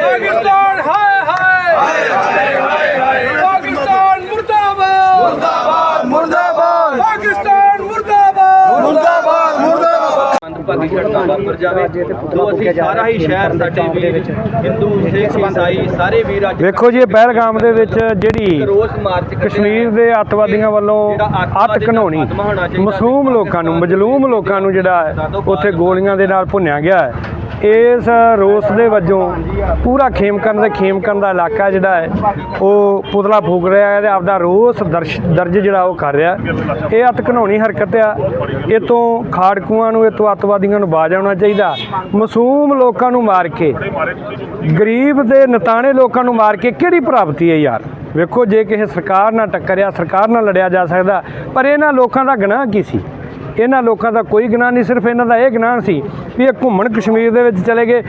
ਪਾਕਿਸਤਾਨ ਹਾਏ ਹਾਏ ਪਾਕਿਸਤਾਨ ਮੁਰਦਾਬਾਦ ਮੁਰਦਾਬਾਦ ਮੁਰਦਾਬਾਦ ਪਾਕਿਸਤਾਨ ਮੁਰਦਾਬਾਦ ਮੁਰਦਾਬਾਦ ਮੰਦਭਾਗੀ ਘਟਨਾ ਵਾਪਰ ਜਾਵੇ। ਜੋ ਅਸੀਂ ਸਾਰਾ ਹੀ ਸ਼ਹਿਰ ਸਾਡੇ ਵੀਰ ਹਿੰਦੂ ਸਿੱਖ ਈਸਾਈ ਸਾਰੇ ਵੀਰ ਅੱਜ ਵੇਖੋ ਜੀ ਇਹ ਪਹਿਲਗਾਮ ਦੇ ਵਿੱਚ ਜਿਹੜੀ ਰੋਸ ਮਾਰਚ ਕੱਢੇ ਕਸ਼ਮੀਰ ਦੇ ਅੱਤਵਾਦੀਆਂ ਵੱਲੋਂ ਅੱਤ ਘਨਾਉਣੀ ਮਾਸੂਮ ਲੋਕਾਂ ਨੂੰ ਮਜਲੂਮ ਲੋਕਾਂ ਨੂੰ ਜਿਹੜਾ ਉੱਥੇ ਗੋਲੀਆਂ ਦੇ ਨਾਲ ਭੁੰਨਿਆ ਗਿਆ ਹੈ। ਇਸ ਰੋਸ ਦੇ ਵਜੋਂ ਪੂਰਾ ਖੇਮਕਰਨ ਦੇ ਖੇਮਕਰਨ ਦਾ ਇਲਾਕਾ ਜਿਹੜਾ ਹੈ, ਉਹ ਪੁਤਲਾ ਫੂਕ ਰਿਹਾ ਹੈ ਤੇ ਆਪਦਾ ਰੋਸ ਦਰਸ਼, ਦਰਜ ਜਿਹੜਾ ਉਹ ਕਰ ਰਿਹਾ ਇਹ ਅੱਤ ਘਨਾਉਣੀ ਹਰਕਤ ਆ। ਇਹ ਤੋਂ ਖਾੜਕੂਆਂ ਨੂੰ ਇਹ ਤੋਂ ਅੱਤਵਾਦੀਆਂ ਨੂੰ ਬਾਜ ਆਉਣਾ ਚਾਹੀਦਾ। ਮਾਸੂਮ ਲੋਕਾਂ ਨੂੰ ਮਾਰ ਕੇ, ਗਰੀਬ ਦੇ ਨਤਾਣੇ ਲੋਕਾਂ ਨੂੰ ਮਾਰ ਕੇ ਕਿਹੜੀ ਪ੍ਰਾਪਤੀ ਹੈ ਯਾਰ? ਵੇਖੋ, ਜੇ ਕਿਸੇ ਸਰਕਾਰ ਨਾਲ ਟੱਕਰਿਆ, ਸਰਕਾਰ ਨਾਲ ਲੜਿਆ ਜਾ ਸਕਦਾ, ਪਰ ਇਹਨਾਂ ਲੋਕਾਂ ਦਾ ਗੁਨਾਹ ਕੀ ਸੀ? ਇਹਨਾਂ ਲੋਕਾਂ ਦਾ ਕੋਈ ਗਿਆਨ ਨਹੀਂ, ਸਿਰਫ ਇਹਨਾਂ ਦਾ ਇਹ ਗਿਆਨ ਸੀ ਵੀ ਇਹ ਘੁੰਮਣ ਕਸ਼ਮੀਰ ਦੇ ਵਿੱਚ ਚਲੇ ਗਏ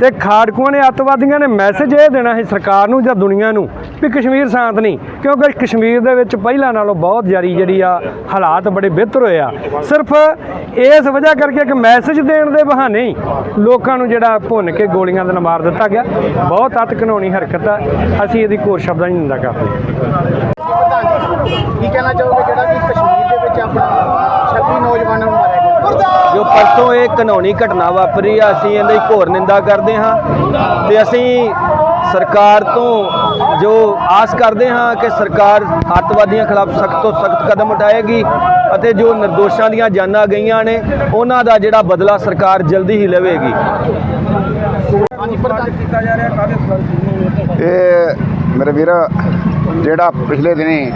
ਤੇ ਖਾੜਕੂਆਂ ਨੇ ਅੱਤਵਾਦੀਆਂ ਨੇ ਮੈਸੇਜ ਇਹ ਦੇਣਾ ਸੀ ਸਰਕਾਰ ਨੂੰ ਜਾਂ ਦੁਨੀਆ ਨੂੰ ਵੀ ਕਸ਼ਮੀਰ ਸ਼ਾਂਤ ਨਹੀਂ, ਕਿਉਂਕਿ ਕਸ਼ਮੀਰ ਦੇ ਵਿੱਚ ਪਹਿਲਾਂ ਨਾਲੋਂ ਬਹੁਤ ਜਾਰੀ ਜਿਹੜੀ ਆ ਹਾਲਾਤ ਬੜੇ ਬਿਹਤਰ ਹੋਏ ਆ। ਸਿਰਫ ਇਸ ਵਜ੍ਹਾ ਕਰਕੇ ਇੱਕ ਮੈਸੇਜ ਦੇਣ ਦੇ ਬਹਾਨੇ ਹੀ ਲੋਕਾਂ ਨੂੰ ਜਿਹੜਾ ਭੁੰਨ ਕੇ ਗੋਲੀਆਂ ਦੇ ਨਾਲ ਮਾਰ ਦਿੱਤਾ ਗਿਆ। ਬਹੁਤ ਅੱਤ ਘਿਨਾਉਣੀ ਹਰਕਤ ਆ, ਅਸੀਂ ਇਹਦੀ ਕੋਰ ਸ਼ਬਦਾਂ ਨਹੀਂ ਨਿੰਦਾ ਕਰਦੇ ਕੀ ਕਹਿਣਾ ਚਾਹੋਗੇ ਜਿਹੜਾ ਕਿ ਕਸ਼ਮੀਰ ਵਿੱਚ ਆਪਣਾ 26 ਨੌਜਵਾਨਾਂ ਨੂੰ ਮਾਰਿਆ ਗਿਆ। ਜੋ ਪਰਸੋਂ ਇਹ ਕਾਨੂੰਨੀ ਘਟਨਾ ਵਾਪਰੀ ਆ ਅਸੀਂ ਇਹਦੀ ਘੋਰ ਨਿੰਦਾ ਕਰਦੇ ਹਾਂ ਤੇ ਅਸੀਂ ਸਰਕਾਰ ਤੋਂ ਜੋ ਆਸ ਕਰਦੇ ਹਾਂ ਕਿ ਸਰਕਾਰ ਅੱਤਵਾਦੀਆਂ ਖਿਲਾਫ ਸਖਤ ਤੋਂ ਸਖਤ ਕਦਮ ਉਠਾਏਗੀ ਅਤੇ ਜੋ ਨਿਰਦੋਸ਼ਾਂ ਦੀਆਂ ਜਾਨਾਂ ਗਈਆਂ ਨੇ ਉਹਨਾਂ ਦਾ ਜਿਹੜਾ ਬਦਲਾ ਸਰਕਾਰ ਜਲਦੀ ਹੀ ਲਵੇਗੀ। ਇਹ ਮੇਰੇ ਵੀਰ ਜਿਹੜਾ ਪਿਛਲੇ ਦਿਨੀ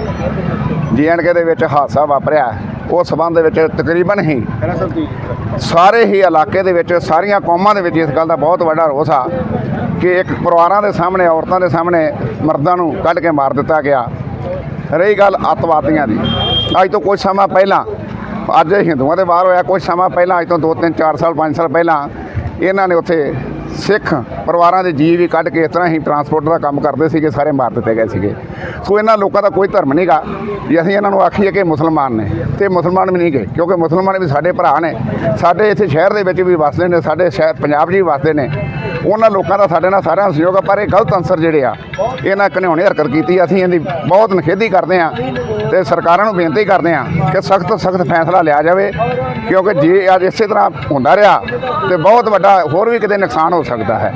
ਜੀਐਨਕੇ ਦੇ ਵਿੱਚ ਹਾਦਸਾ ਵਾਪਰਿਆ। ਉਸ ਸਬੰਧ ਵਿੱਚ ਤਕਰੀਬਨ ਹੀ ਸਾਰੇ ਹੀ ਇਲਾਕੇ ਦੇ ਵਿੱਚ, ਸਾਰੀਆਂ ਕੌਮਾਂ ਦੇ ਵਿੱਚ ਇਸ ਗੱਲ ਦਾ ਬਹੁਤ ਵੱਡਾ ਰੋਸ ਆ ਕਿ ਇੱਕ ਪਰਿਵਾਰਾਂ ਦੇ ਸਾਹਮਣੇ, ਔਰਤਾਂ ਦੇ ਸਾਹਮਣੇ ਮਰਦਾਂ ਨੂੰ ਕੱਢ ਕੇ ਮਾਰ ਦਿੱਤਾ ਗਿਆ। ਰਹੀ ਗੱਲ ਅੱਤਵਾਦੀਆਂ ਦੀ। ਅੱਜ ਤੋਂ ਕੁਝ ਸਮਾਂ ਪਹਿਲਾਂ, ਅੱਜ ਹਿੰਦੂਆਂ ਦੇ ਬਾਹਰ ਹੋਇਆ, ਕੁਝ ਸਮਾਂ ਪਹਿਲਾਂ, ਅੱਜ ਤੋਂ 2 3 4 ਸਾਲ 5 ਸਾਲ ਪਹਿਲਾਂ, ਇਹਨਾਂ ਨੇ ਉੱਥੇ ਸਿੱਖ ਪਰਿਵਾਰਾਂ ਦੇ ਜੀਵ ਵੀ ਕੱਢ ਕੇ ਇਸ ਤਰ੍ਹਾਂ ਹੀ ਟਰਾਂਸਪੋਰਟ ਦਾ ਕੰਮ ਕਰਦੇ ਸੀਗੇ, ਸਾਰੇ ਮਾਰ ਦਿੱਤੇ ਗਏ ਸੀਗੇ। ਸੋ ਇਹਨਾਂ ਲੋਕਾਂ ਦਾ ਕੋਈ ਧਰਮ ਨਹੀਂਗਾ ਜੇ ਅਸੀਂ ਇਹਨਾਂ ਨੂੰ ਆਖੀਏ ਕਿ ਮੁਸਲਮਾਨ ਨੇ ਤੇ ਮੁਸਲਮਾਨ ਵੀ ਨਹੀਂ ਗਏ, ਕਿਉਂਕਿ ਮੁਸਲਮਾਨ ਵੀ ਸਾਡੇ ਭਰਾ ਨੇ। ਸਾਡੇ ਇੱਥੇ ਸ਼ਹਿਰ ਦੇ ਵਿੱਚ ਵੀ ਵਸਦੇ ਨੇ, ਸਾਡੇ ਸ਼ਹਿਰ ਪੰਜਾਬ 'ਚ ਵੀ ਵਸਦੇ ਨੇ। ਉਹਨਾਂ ਲੋਕਾਂ ਦਾ ਸਾਡੇ ਨਾਲ ਸਾਰਿਆਂ ਦਾ ਸਹਿਯੋਗ ਆ, ਪਰ ਇਹ ਗਲਤ ਅੰਸਰ ਜਿਹੜੇ ਆ, ਇਹਨਾਂ ਘਨਿਆਉਣੀ ਹਰਕਤ ਕੀਤੀ ਅਸੀਂ ਇਹਦੀ ਬਹੁਤ ਨਿਖੇਧੀ ਕਰਦੇ ਆ। ਤੇ ਸਰਕਾਰਾਂ ਨੂੰ ਬੇਨਤੀ ਕਰਦੇ ਆ ਕਿ ਸਖਤ ਤੋਂ ਸਖਤ ਫੈਸਲਾ ਲਿਆ ਜਾਵੇ ਕਿਉਂਕਿ ਜੇ ਅੱਜ ਇਸੇ ਤਰ੍ਹਾਂ ਹੁੰਦਾ ਰਿਹਾ ਤੇ ਬਹੁਤ ਵੱਡਾ ਹੋਰ ਵੀ ਕਿਤੇ ਨੁਕਸਾਨ ਹੋ ਸਕਦਾ ਹੈ।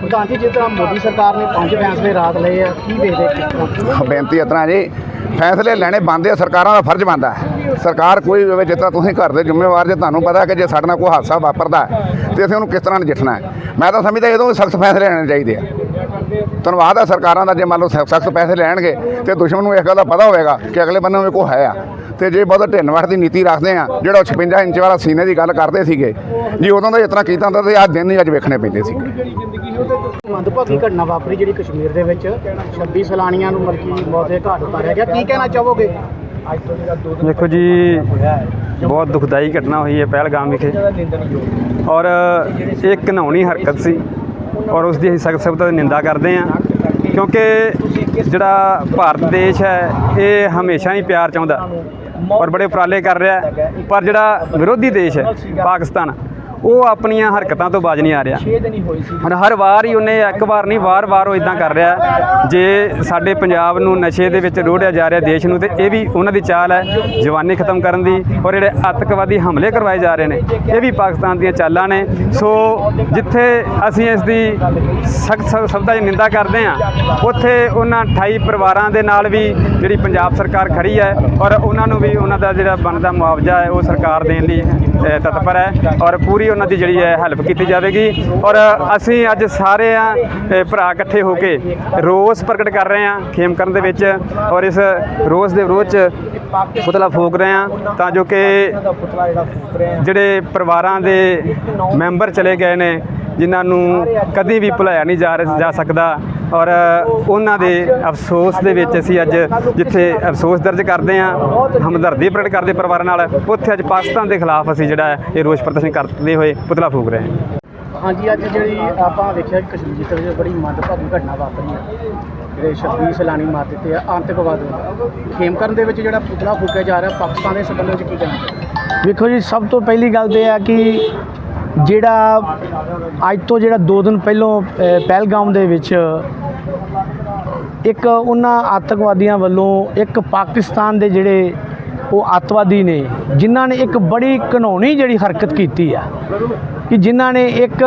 ਪ੍ਰਧਾਨ ਜੀ ਜਿਸ ਤਰ੍ਹਾਂ ਮੋਦੀ ਸਰਕਾਰ ਨੇ ਪੰਜ ਫੈਸਲੇ ਰਾਤ ਲਏ ਆ ਕੀ ਵੇਖਦੇ ਬੇਨਤੀ ਤਰ੍ਹਾਂ ਜੀ ਫੈਸਲੇ ਲੈਣੇ ਬਣਦੇ ਆ ਸਰਕਾਰਾਂ ਦਾ ਫਰਜ਼ ਬਣਦਾ ਹੈ। ਸਰਕਾਰ ਕੋਈ ਵੀ ਹੋਵੇ ਤਰ੍ਹਾਂ ਤੁਸੀਂ ਘਰ ਦੇ ਜ਼ਿੰਮੇਵਾਰ ਜੇ ਤੁਹਾਨੂੰ ਪਤਾ ਕਿ ਜੇ ਸਾਡੇ ਨਾਲ ਕੋਈ ਹਾਦਸਾ ਵਾਪਰਦਾ ਤੇ ਅਸੀਂ ਉਹਨੂੰ ਕਿਸ ਤਰ੍ਹਾਂ ਨਜਿੱਠਣਾ ਹੈ। ਮੈਂ ਤਾਂ ਸਮਝਦਾ ਇਹਦੋਂ ਸਖਤ ਫੈਸਲੇ ਲੈਣੇ ਚਾਹੀਦੇ ਆ। ਧੰਨਵਾਦ ਹੈ ਸਰਕਾਰਾਂ ਦਾ ਜੇ ਮੰਨ ਲਓ ਸਖਤ ਪੈਸੇ ਲੈਣਗੇ ਤੇ ਦੁਸ਼ਮਣ ਨੂੰ ਇਸ ਗੱਲ ਦਾ ਪਤਾ ਹੋਵੇਗਾ ਕਿ ਅਗਲੇ ਬੰਦੇ ਨੂੰ ਕੋ ਹੈ ਆ। ਤੇ ਜੇ ਬਹੁਤ ਢਿੰਨ ਵੜ ਦੀ ਨੀਤੀ ਰੱਖਦੇ ਆ ਜਿਹੜਾ ਉਹ 56 ਇੰਚ ਵਾਲਾ ਸੀਨੇ ਦੀ ਗੱਲ ਕਰਦੇ ਸੀਗੇ ਜੀ ਉਦੋਂ ਦਾ ਇਤਨਾ ਕੀਤਾ ਹੁੰਦਾ ਤੇ ਆਹ ਦਿਨ ਹੀ ਅੱਜ ਵੇਖਣੇ ਪੈਂਦੇ ਸੀ ਮੰਦਭਾਗੀ ਘਟਨਾ ਵਾਪਰੀ ਜਿਹੜੀ ਕਸ਼ਮੀਰ ਦੇ ਵਿੱਚ 26 ਸੈਲਾਨੀਆਂ ਨੂੰ ਮਲਕੀ ਮੌਤ ਦੇ ਘਾਟ ਉਤਾਰਿਆ ਗਿਆ। ਕੀ ਕਹਿਣਾ ਚਾਹੋਗੇ? ਦੇਖੋ ਜੀ ਬਹੁਤ ਦੁਖਦਾਈ ਘਟਨਾ ਹੋਈ ਹੈ ਪਹਿਲਗਾਮ ਵਿਖੇ। ਔਰ ਇਹ ਘਿਨਾਉਣੀ ਹਰਕਤ ਸੀ। ਔਰ ਉਸ ਦੀ ਅਸੀਂ ਸਖਤ ਸਖਤ ਨਿੰਦਾ ਕਰਦੇ ਹਾਂ। ਕਿਉਂਕਿ ਜਿਹੜਾ ਭਾਰਤ ਦੇਸ਼ ਹੈ, ਇਹ ਹਮੇਸ਼ਾ ਹੀ ਪਿਆਰ ਚਾਹੁੰਦਾ ਔਰ ਬੜੇ ਉਪਰਾਲੇ ਕਰ ਰਿਹਾ ਪਰ ਜਿਹੜਾ ਵਿਰੋਧੀ ਦੇਸ਼ ਹੈ, ਪਾਕਿਸਤਾਨ ਉਹ ਆਪਣੀਆਂ ਹਰਕਤਾਂ ਤੋਂ ਬਾਜ ਨਹੀਂ ਆ ਰਿਹਾ। ਹੁਣ ਹਰ ਵਾਰ ਹੀ ਉਹਨੇ ਇੱਕ ਵਾਰ ਨਹੀਂ ਵਾਰ-ਵਾਰ ਉਹ ਇਦਾਂ ਕਰ ਰਿਹਾ। ਜੇ ਸਾਡੇ ਪੰਜਾਬ ਨੂੰ ਨਸ਼ੇ ਦੇ ਵਿੱਚ ਰੋੜਿਆ ਜਾ ਰਿਹਾ ਦੇਸ਼ ਨੂੰ ਤੇ ਇਹ ਵੀ ਉਹਨਾਂ ਦੀ ਚਾਲ ਹੈ ਜਵਾਨੀ ਖਤਮ ਕਰਨ ਦੀ ਔਰ ਜਿਹੜੇ ਅੱਤਵਾਦੀ ਹਮਲੇ ਕਰਵਾਏ ਜਾ ਰਹੇ ਨੇ ਇਹ ਵੀ ਪਾਕਿਸਤਾਨ ਦੀਆਂ ਚਾਲਾਂ ਨੇ। ਸੋ ਜਿੱਥੇ ਅਸੀਂ ਇਸ ਦੀ ਸਖਤ ਸ਼ਬਦਾਂ 'ਚ ਨਿੰਦਾ ਕਰਦੇ ਹਾਂ ਉੱਥੇ ਉਹਨਾਂ 28 ਪਰਿਵਾਰਾਂ ਦੇ ਨਾਲ ਵੀ ਜਿਹੜੀ ਪੰਜਾਬ ਸਰਕਾਰ ਖੜੀ ਹੈ ਔਰ ਉਹਨਾਂ ਨੂੰ ਵੀ ਉਹਨਾਂ ਦਾ ਜਿਹੜਾ ਬਣਦਾ ਮੁਆਵਜ਼ਾ ਹੈ ਉਹ ਸਰਕਾਰ ਦੇਣ ਲਈ ਤਤਪਰ ਹੈ। ਔਰ ਪੂਰੀ ਉਹਨਾਂ ਦੀ ਜਿਹੜੀ ਹੈ ਹੈਲਪ ਕੀਤੀ ਜਾਵੇਗੀ। ਔਰ ਅਸੀਂ ਅੱਜ ਸਾਰੇ ਆ ਭਰਾ ਇਕੱਠੇ ਹੋ ਕੇ ਰੋਸ ਪ੍ਰਗਟ ਕਰ ਰਹੇ ਹਾਂ ਖੇਮਕਰਨ ਦੇ ਵਿੱਚ। ਔਰ ਇਸ ਰੋਸ ਦੇ ਵਿਰੋਧ ਚ ਪੁਤਲਾ ਫੂਕ ਰਹੇ ਹਾਂ ਤਾਂ ਜੋ ਕਿ ਜਿਹੜੇ ਪਰਿਵਾਰਾਂ ਦੇ ਮੈਂਬਰ ਚਲੇ ਗਏ ਨੇ, ਜਿਨ੍ਹਾਂ ਨੂੰ ਕਦੀ ਵੀ ਭੁਲਾਇਆ ਨਹੀਂ ਜਾ ਜਾ ਸਕਦਾ। ਔਰ ਉਹਨਾਂ ਦੇ ਅਫਸੋਸ ਦੇ ਵਿੱਚ ਅਸੀਂ ਅੱਜ ਜਿੱਥੇ ਅਫਸੋਸ ਦਰਜ ਕਰਦੇ ਹਾਂ ਹਮਦਰਦੀ ਪ੍ਰਗਟ ਕਰਦੇ ਪਰਿਵਾਰਾਂ ਨਾਲ ਉੱਥੇ ਅੱਜ ਪਾਕਿਸਤਾਨ ਦੇ ਖਿਲਾਫ ਅਸੀਂ ਜਿਹੜਾ ਇਹ ਰੋਸ ਪ੍ਰਦਰਸ਼ਨ ਕਰਦੇ ਹੋਏ ਪੁਤਲਾ ਫੂਕ ਰਹੇ ਹਾਂ। ਹਾਂਜੀ ਅੱਜ ਜਿਹੜੀ ਆਪਾਂ ਵੇਖਿਆ ਕਿ ਕਸ਼ਮੀਰ ਦੇ ਵਿੱਚ ਬੜੀ ਮੰਦਭਾਗੀ ਘਟਨਾ ਵਾਪਰੀ ਹੈ। ਜਿਹੜੇ 26 ਸੈਲਾਨੀ ਮਾਰ ਦਿੱਤੇ ਆ ਆਤੰਕਵਾਦ ਖੇਮਕਰਨ ਦੇ ਵਿੱਚ ਜਿਹੜਾ ਪੁਤਲਾ ਫੂਕਿਆ ਜਾ ਰਿਹਾ ਪਾਕਿਸਤਾਨ ਦੇ ਸੰਬੰਧ ਵਿੱਚ ਕੀ ਕਹਿਣਾ? ਵੇਖੋ ਜੀ ਸਭ ਤੋਂ ਪਹਿਲੀ ਗੱਲ ਤੇ ਇਹ ਹੈ ਕਿ ਜਿਹੜਾ ਅੱਜ ਤੋਂ ਜਿਹੜਾ 2 ਦਿਨ ਪਹਿਲਾਂ ਪਹਿਲਗਾਮ ਦੇ ਵਿੱਚ ਇੱਕ ਉਹਨਾਂ ਆਤੰਕਵਾਦੀਆਂ ਵੱਲੋਂ ਇੱਕ ਪਾਕਿਸਤਾਨ ਦੇ ਜਿਹੜੇ ਉਹ ਅੱਤਵਾਦੀ ਨੇ, ਜਿਨ੍ਹਾਂ ਨੇ ਇੱਕ ਬੜੀ ਘਨੌਣੀ ਜਿਹੜੀ ਹਰਕਤ ਕੀਤੀ ਆ, ਕਿ ਜਿਨ੍ਹਾਂ ਨੇ ਇੱਕ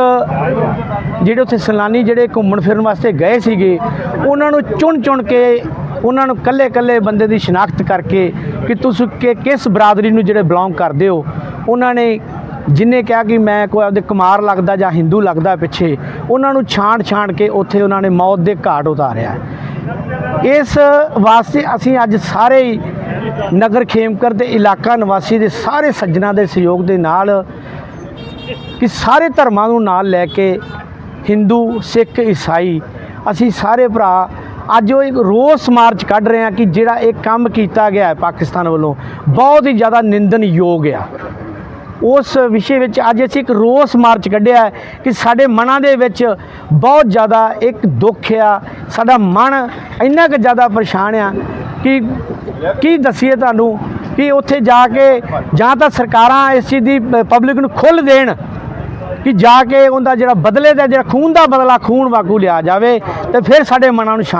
ਜਿਹੜੇ ਉੱਥੇ ਸੈਲਾਨੀ ਜਿਹੜੇ ਘੁੰਮਣ ਫਿਰਨ ਵਾਸਤੇ ਗਏ ਸੀਗੇ, ਉਹਨਾਂ ਨੂੰ ਚੁਣ ਚੁਣ ਕੇ ਉਹਨਾਂ ਨੂੰ ਕੱਲੇ ਕੱਲੇ ਬੰਦੇ ਦੀ ਸ਼ਨਾਖਤ ਕਰਕੇ ਕਿ ਤੁਸੀਂ ਕਿ ਕਿਸ ਬਰਾਦਰੀ ਨੂੰ ਜਿਹੜੇ ਬਿਲੋਂਗ ਕਰਦੇ ਹੋ, ਉਹਨਾਂ ਨੇ ਜਿਨੇ ਕਿਹਾ ਕਿ ਮੈਂ ਕੋਈ ਆਪਦੇ ਕੁਮਾਰ ਲੱਗਦਾ ਜਾਂ ਹਿੰਦੂ ਲੱਗਦਾ ਪਿੱਛੇ, ਉਹਨਾਂ ਨੂੰ ਛਾਣ ਛਾਣ ਕੇ ਉੱਥੇ ਉਹਨਾਂ ਨੇ ਮੌਤ ਦੇ ਘਾਟ ਉਤਾਰਿਆ। ਇਸ ਵਾਸਤੇ ਅਸੀਂ ਅੱਜ ਸਾਰੇ ਹੀ ਨਗਰ ਖੇਮਕਰ ਦੇ ਇਲਾਕਾ ਨਿਵਾਸੀ ਦੇ ਸਾਰੇ ਸੱਜਣਾ ਦੇ ਸਹਿਯੋਗ ਦੇ ਨਾਲ ਕਿ ਸਾਰੇ ਧਰਮਾਂ ਨੂੰ ਨਾਲ ਲੈ ਕੇ ਹਿੰਦੂ, ਸਿੱਖ, ਈਸਾਈ, ਅਸੀਂ ਸਾਰੇ ਭਰਾ ਅੱਜ ਉਹ ਇੱਕ ਰੋਸ ਮਾਰਚ ਕੱਢ ਰਹੇ ਹਾਂ ਕਿ ਜਿਹੜਾ ਇਹ ਕੰਮ ਕੀਤਾ ਗਿਆ ਹੈ ਪਾਕਿਸਤਾਨ ਵੱਲੋਂ, ਬਹੁਤ ਹੀ ਜ਼ਿਆਦਾ ਨਿੰਦਨਯੋਗ ਆ। ਉਸ ਵਿਸ਼ੇ ਵਿੱਚ ਅੱਜ ਅਸੀਂ ਇੱਕ ਰੋਸ ਮਾਰਚ ਕੱਢਿਆ ਕਿ ਸਾਡੇ ਮਨਾਂ ਦੇ ਵਿੱਚ ਬਹੁਤ ਜ਼ਿਆਦਾ ਇੱਕ ਦੁੱਖ ਆ, ਸਾਡਾ ਮਨ ਇੰਨਾ ਕੁ ਜ਼ਿਆਦਾ ਪਰੇਸ਼ਾਨ ਆ ਕਿ ਕੀ ਦਸੀਏ ਤੁਹਾਨੂੰ ਕਿ ਉੱਥੇ ਜਾ ਕੇ ਜਾਂ ਤਾਂ ਸਰਕਾਰਾਂ ਇਸ ਚੀਜ਼ ਦੀ ਪਬਲਿਕ ਨੂੰ ਖੁੱਲ੍ਹ ਦੇਣ ਕਿ ਜਾ ਕੇ ਉਹਦਾ ਜਿਹੜਾ ਬਦਲੇ ਦਾ, ਜਿਹੜਾ ਖੂਨ ਦਾ ਬਦਲਾ ਖੂਨ ਵਾਂਗੂ ਲਿਆ ਜਾਵੇ ਤੇ ਫਿਰ ਸਾਡੇ ਮਨਾਂ ਨੂੰ ਸ਼ਾਂ